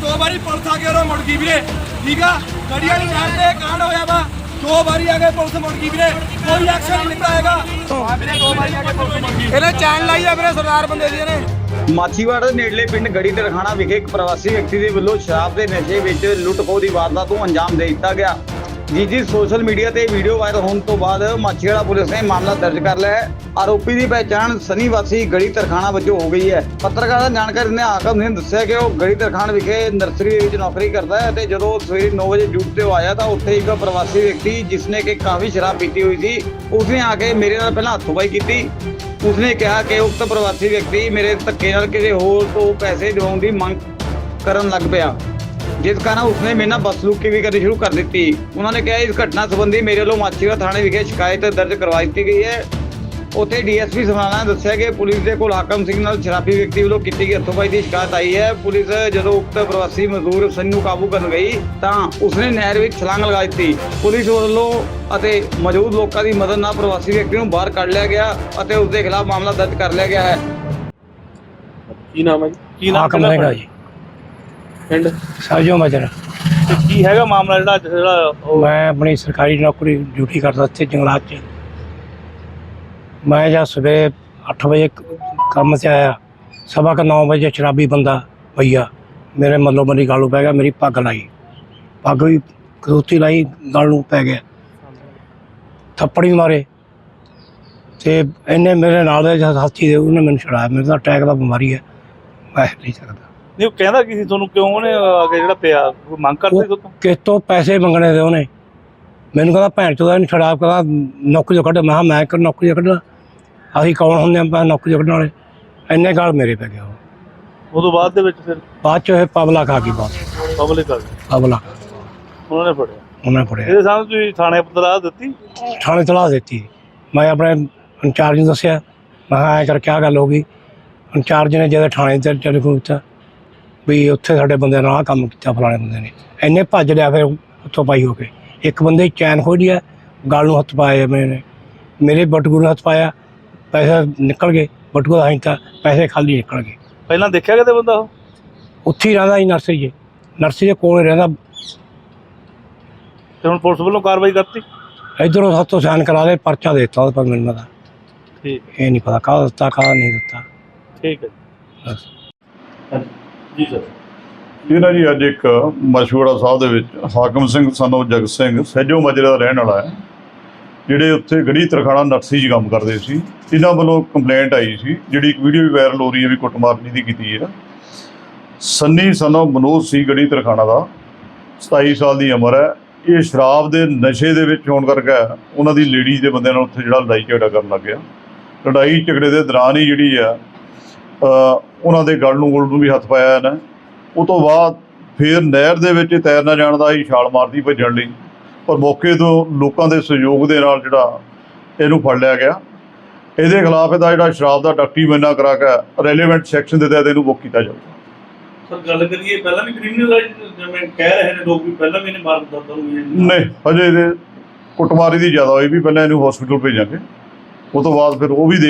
ਦੋ ਵਾਰੀ ਪੁਲਿਸ ਆ ਕੇ ਉਹ ਮੁੜ ਗਈ ਵੀਰੇ। ਠੀਕ ਆ? ਗੜੀ ਵਾਲੀ ਨਹਿਰ ਤੇ ਕਾਂਡ ਹੋਇਆ ਵਾ। ਦੋ ਵਾਰੀ ਆ ਕੇ ਪੁਲਿਸ ਮੁੜ ਗਈ ਵੀਰੇ। ਕੋਈ ਐਕਸ਼ਨ ਨਹੀਂ ਲਿੱਤਾ ਹੈਗਾ। ਵੀਰੇ ਦੋ ਵਾਰੀ ਆ ਕੇ ਪੁਲਿਸ ਮੁੜ ਗਈ। ਇਹਨੇ ਚੈਨ ਲਾਈ ਆ ਵੀਰੇ ਸਰਦਾਰ ਬੰਦੇ ਦੀ ਇਹਨੇ। ਮਾਛੀਵਾੜਾ ਦੇ ਨੇੜਲੇ ਪਿੰਡ ਗੜੀ ਤਰਖਾਣਾ ਵਿਖੇ ਇੱਕ ਪ੍ਰਵਾਸੀ ਵਿਅਕਤੀ ਦੇ ਵੱਲੋਂ ਸ਼ਰਾਬ ਦੇ ਨਸ਼ੇ ਵਿੱਚ ਲੁੱਟ-ਖੋਹ ਦੀ ਵਾਰਦਾਤ ਨੂੰ ਅੰਜਾਮ ਦੇ ਦਿੱਤਾ ਗਿਆ। ਜੀ ਜੀ, ਸੋਸ਼ਲ ਮੀਡੀਆ ਤੇ ਵੀਡੀਓ ਵਾਇਰਲ ਹੋਣ ਤੋਂ ਬਾਅਦ ਮਾਛੀਵਾੜਾ ਪੁਲਿਸ ਨੇ ਮਾਮਲਾ ਦਰਜ ਕਰ ਲਿਆ ਹੈ। ਆਰੋਪੀ ਦੀ ਪਹਿਚਾਣ ਸਨੀ ਵਾਸੀ ਗਲੀ ਤਰਖਾਣਾ ਵਜੋਂ ਹੋ ਗਈ ਹੈ। ਪੱਤਰਕਾਰ ਦਾ ਜਾਣਕਾਰੀ ਨੇ ਹਾਕਮ ਨੇ ਦੱਸਿਆ ਕਿ ਉਹ ਗਲੀ ਤਰਖਾਣ ਵਿਖੇ ਨਰਸਰੀ ਦੇ ਵਿੱਚ ਨੌਕਰੀ ਕਰਦਾ ਹੈ ਤੇ ਜਦੋਂ ਸਵੇਰੇ 9 ਵਜੇ ਡਿਊਟੀ ਤੇ ਆਇਆ ਤਾਂ ਉੱਥੇ ਇੱਕ ਪ੍ਰਵਾਸੀ ਵਿਅਕਤੀ ਜਿਸਨੇ ਕਿ ਕਾਫੀ ਸ਼ਰਾਬ ਪੀਤੀ ਹੋਈ ਸੀ, ਉਸਨੇ ਆ ਕੇ ਮੇਰੇ ਨਾਲ ਪਹਿਲਾਂ ਹੱਥੋਂਬਾਈ ਕੀਤੀ। ਉਸਨੇ ਕਿਹਾ ਕਿ ਉਕਤ ਪ੍ਰਵਾਸੀ ਵਿਅਕਤੀ ਮੇਰੇ ਧੱਕੇ ਨਾਲ ਕਿਸੇ ਹੋਰ ਤੋਂ ਪੈਸੇ ਦਿਵਾਉਣ ਦੀ ਮੰਗ ਕਰਨ ਲੱਗ ਪਿਆ। ਜਿਸ ਕਾਰਨ ਉਸਨੇ ਮੇਰੇ ਨਾਲ ਬਸਲੂਕੀ ਵੀ ਕਰਨੀ ਸ਼ੁਰੂ ਕਰ ਦਿੱਤੀ ਉਹਨਾਂ ਨੇ ਕਿਹਾ ਇਸ ਘਟਨਾ ਸੰਬੰਧੀ ਮੇਰੇ ਵੱਲੋਂ ਮਾਛੀਵਾੜਾ ਥਾਣੇ ਵਿਖੇ ਸ਼ਿਕਾਇਤ ਦਰਜ ਕਰਵਾ ਦਿੱਤੀ ਗਈ ਹੈ। ਉੱਥੇ ਡੀਐਸਪੀ ਸਮਰਾਲਾ ਨੇ ਦੱਸਿਆ ਕਿ ਪੁਲਿਸ ਦੇ ਕੋਲ ਹਾਕਮ ਸਿੰਘ ਨਾਲ ਸ਼ਰਾਬੀ ਵਿਅਕਤੀ ਵੱਲੋਂ ਕੀਤੀ ਗਈ ਹੱਥੋਂਬਾਈ ਦੀ ਸ਼ਿਕਾਇਤ ਆਈ ਹੈ। ਪੁਲਿਸ ਜਦੋਂ ਉਕਤ ਪ੍ਰਵਾਸੀ ਮਜ਼ਦੂਰ ਸਿੰਘ ਨੂੰ ਕਾਬੂ ਕਰਨ ਗਈ ਤਾਂ ਉਸਨੇ ਨਹਿਰ ਵਿੱਚ ਛਲਾਂਗ ਲਗਾ ਦਿੱਤੀ। ਪੁਲਿਸ ਵੱਲੋਂ ਅਤੇ ਮੌਜੂਦ ਲੋਕਾਂ ਦੀ ਮਦਦ ਨਾਲ ਪ੍ਰਵਾਸੀ ਵਿਅਕਤੀ ਨੂੰ ਬਾਹਰ ਕੱਢ ਲਿਆ ਗਿਆ ਅਤੇ ਉਸ ਦੇ ਖਿਲਾਫ ਮਾਮਲਾ ਦਰਜ ਕਰ ਲਿਆ ਗਿਆ ਹੈ। ਕੀ ਨਾਮ ਹੈ ਜੀ? ਕੀ ਨਾਮ ਹਾਕਮ ਜੀ। ਪਿੰਡ? ਸਾਜੋ ਮਜਰ। ਤੇ ਕੀ ਹੈਗਾ ਮਾਮਲਾ ਜਿਹੜਾ ਅੱਜ ਜਿਹੜਾ ਉਹ ਮੈਂ ਆਪਣੀ ਸਰਕਾਰੀ ਨੌਕਰੀ ਡਿਊਟੀ ਕਰਦਾ ਇੱਥੇ ਜੰਗਲਾਤ 'ਚ। ਮੈਂ ਜਦ ਸਵੇਰੇ 8 ਵਜੇ ਕ- ਕੰਮ ਤੇ ਆਇਆ। ਸਵਾ ਕੁ 9 ਵਜੇ ਸ਼ਰਾਬੀ ਬੰਦਾ ਭਈਆ ਮੇਰੇ ਮੱਲੋ ਮੱਲੀ ਗਾਲੂ ਪੈ ਗਿਆ ਮੇਰੀ ਪੱਗ ਲਾਈ। ਪੱਗ ਵੀ ਕਰੂਤੀ ਲਾਈ ਗਲ ਨੂੰ ਪੈ ਗਿਆ। ਥੱਪੜ ਵੀ ਮਾਰੇ। ਤੇ ਇਹਨੇ ਮੇਰੇ ਨਾਲ ਦੇ ਸਾਥੀ ਦੇ ਉਹਨੇ ਮੈਨੂੰ ਛੜਾਇਆ ਮੇਰੇ ਤਾਂ ਅਟੈਕ ਦਾ ਬਿਮਾਰੀ ਹੈ। ਮੈਂ ਨਹੀਂ ਸਕਦਾ। ਨਹੀਂ ਉਹ ਕਹਿੰਦਾ ਕੀ ਸੀ ਤੁਹਾਨੂੰ ਕਿਉਂ ਉਹਨੇ ਆ ਕੇ ਜਿਹੜਾ ਪਿਆ ਕੋਈ ਮੰਗ ਕਰਦੇ ਸੀ ਤੋਂ ਕਿਸ ਤੋਂ ਪੈਸੇ ਮੰਗਣੇ ਦੇ ਉਹਨੇ? ਮੈਨੂੰ ਕਹਿੰਦਾ ਭੈਣ ਚੋਦਾ ਇਹਨੂੰ ਛੜਾਪ ਕਹਿੰਦਾ ਨੌਕਰੀ ਤੋਂ ਕੱਢ। ਮੈਂ ਕਿਹਾ ਮੈਂ ਕਿ ਨੌਕਰੀ ਤੋਂ ਕੱਢਣਾ? ਅਸੀਂ ਕੌਣ ਹੁੰਦੇ ਆਪਾਂ ਨੌਕਰੀ ਤੋਂ ਕੱਢਣ ਵਾਲੇ। ਇੰਨੇ ਗਾਲ ਮੇਰੇ ਪੈ ਗਿਆ ਉਹ। ਬਾਅਦ ਦੇ ਵਿੱਚ ਫਿਰ? ਬਾਅਦ ਚ ਇਹ ਪਬਲਾ ਖਾ ਗਈ ਬਾਤ ਪਬਲਿਕ ਆ ਗਈ। ਪਬਲਾ ਉਹਨਾਂ ਨੇ ਫੜਿਆ। ਉਹਨੇ ਫੜਿਆ। ਇਹਦੇ ਸਾਹਮਣੇ ਤੁਸੀਂ ਥਾਣੇ ਪਤਰਾ ਦਿੱਤੀ? ਥਾਣੇ ਤਲਾ ਦਿੱਤੀ। ਮੈਂ ਆਪਣੇ ਇੰਚਾਰਜ ਨੂੰ ਦੱਸਿਆ। ਮੈਂ ਕਿਹਾ ਐਂ ਕਰ ਕਿਆ ਗੱਲ ਹੋ ਗਈ। ਇੰਚਾਰਜ ਨੇ ਜਦੋਂ ਥਾਣੇ ਤੇ ਟੈਲੀਫੋਨ ਕੀਤਾ ਵੀ ਉੱਥੇ ਸਾਡੇ ਬੰਦੇ ਨਾਲ ਆਹ ਕੰਮ ਕੀਤਾ ਫਲਾਣੇ ਬੰਦੇ ਨੇ। ਇੰਨੇ ਭੱਜ ਲਿਆ ਫਿਰ ਉੱਥੋਂ ਪਾਈ ਹੋ ਕੇ। ਇੱਕ ਬੰਦੇ ਦੀ ਚੈਨ ਖੋਹ ਲਿਆ ਗਲ ਨੂੰ ਹੱਥ ਪਾਇਆ ਮੈਨੇ ਮੇਰੇ ਬਟੂਏ ਨੂੰ ਹੱਥ ਪਾਇਆ ਪੈਸੇ ਨਿਕਲ ਗਏ ਬਟੂਆ ਦਾ ਤਾਂ ਪੈਸੇ ਖਾਲੀ ਨਿਕਲ ਗਏ। ਪਹਿਲਾਂ ਦੇਖਿਆ ਕਿਤੇ ਬੰਦਾ ਉਹ? ਉੱਥੇ ਹੀ ਰਹਿੰਦਾ ਸੀ ਨਰਸਰੀ 'ਚ। ਨਰਸਰੀ ਦੇ ਕੋਲ ਹੀ ਰਹਿੰਦਾ। ਤੇ ਹੁਣ ਪੁਲਿਸ ਵੱਲੋਂ ਕਾਰਵਾਈ ਕਰਤੀ? ਇਧਰੋਂ ਹੱਥੋਂ ਸਾਈਨ ਕਰਾ ਦੇ ਪਰਚਾ ਦੇ ਦਿੱਤਾ ਉਹਦੇ ਪਰ ਮੈਨੂੰ ਦਾ ਠੀਕ। ਇਹ ਨਹੀਂ ਪਤਾ ਕਾਹ ਦਿੱਤਾ ਕਾਹ ਨਹੀਂ ਦਿੱਤਾ। ਠੀਕ ਹੈ ਬਸ। ਜੀ ਸਰ। ਇਹ ਨਾ ਜੀ ਅੱਜ ਇੱਕ ਮਸ਼ਹੂਰਾ ਸਾਹਿਬ ਦੇ ਵਿੱਚ ਹਾਕਮ ਸਿੰਘ ਸਨੋ ਜਗਤ ਸਿੰਘ, ਸਹਿਜੋ ਮਜਰੇ ਦਾ ਰਹਿਣ ਵਾਲਾ ਹੈ, ਜਿਹੜੇ ਉੱਥੇ ਗੜੀ ਤਰਖਾਣਾ ਨਰਸੀ 'ਚ ਕੰਮ ਕਰਦੇ ਸੀ। ਇਹਨਾਂ ਵੱਲੋਂ ਕੰਪਲੇਂਟ ਆਈ ਸੀ, ਜਿਹੜੀ ਇੱਕ ਵੀਡੀਓ ਵੀ ਵਾਇਰਲ ਹੋ ਰਹੀ ਹੈ ਵੀ ਕੁੱਟਮਾਰ ਦੀ ਕੀਤੀ ਹੈ। ਸੰਨੀ ਸਨੋ ਮਨੋਜ ਸੀ ਗੜੀ ਤਰਖਾਣਾ ਦਾ 27 ਸਾਲ ਦੀ ਉਮਰ ਹੈ। ਇਹ ਸ਼ਰਾਬ ਦੇ ਨਸ਼ੇ ਦੇ ਵਿੱਚ ਹੋਣ ਕਰਕੇ ਉਹਨਾਂ ਦੀ ਲੇਡੀਜ਼ ਦੇ ਬੰਦਿਆਂ ਨਾਲ ਉੱਥੇ ਜਿਹੜਾ ਲੜਾਈ ਝਗੜਾ ਕਰਨ ਲੱਗ ਗਿਆ। ਲੜਾਈ ਝਗੜੇ ਦੇ ਦੌਰਾਨ ਹੀ ਜਿਹੜੀ ਆ ਉਹਨਾਂ ਦੇ ਗਲ ਨੂੰ ਗੁਲ ਨੂੰ ਵੀ ਹੱਥ ਪਾਇਆ ਇਹਨਾਂ ਉਹ ਤੋਂ ਬਾਅਦ ਫਿਰ ਨਹਿਰ ਦੇ ਵਿੱਚ ਤੈਰਨਾ ਜਾਣਦਾ ਸੀ ਛਾਲ ਮਾਰਦੀ ਭੱਜਣ ਲਈ। ਪਰ ਮੌਕੇ ਤੋਂ ਲੋਕਾਂ ਦੇ ਸਹਿਯੋਗ ਦੇ ਨਾਲ ਜਿਹੜਾ ਇਹਨੂੰ ਫੜ ਲਿਆ ਗਿਆ। ਇਹਦੇ ਖਿਲਾਫ ਇਹਦਾ ਜਿਹੜਾ ਸ਼ਰਾਬ ਦਾ ਡਾਕਟਰੀ ਮੈਨਾ ਕਰਾ ਕੇ ਰੈਲੇਵੈਂਟ ਸੈਕਸ਼ਨ ਦੇ ਤਹਿਤ ਇਹਨੂੰ ਬੁੱਕ ਕੀਤਾ ਜਾਊਗਾ ਸਰ ਗੱਲ ਕਰੀਏ ਪਹਿਲਾਂ ਵੀ ਕ੍ਰਿਮੀਨਲ ਜਿਵੇਂ ਕਹਿ ਰਹੇ ਨੇ ਲੋਕ ਵੀ ਪਹਿਲਾਂ ਵੀ ਇਹਨੇ ਮਾਰ ਦਿੱਤਾ ਹੋਊਗਾ ਨਹੀਂ। ਹਜੇ ਇਹਦੇ ਕੁੱਟਮਾਰੀ ਦੀ ਜ਼ਿਆਦਾ ਹੋਈ ਵੀ ਪਹਿਲਾਂ ਇਹਨੂੰ ਹਸਪੀਟਲ ਭੇਜਾਂਗੇ। ਉਹ ਤੋਂ ਬਾਅਦ ਫਿਰ ਉਹ ਵੀ ਦੇਖ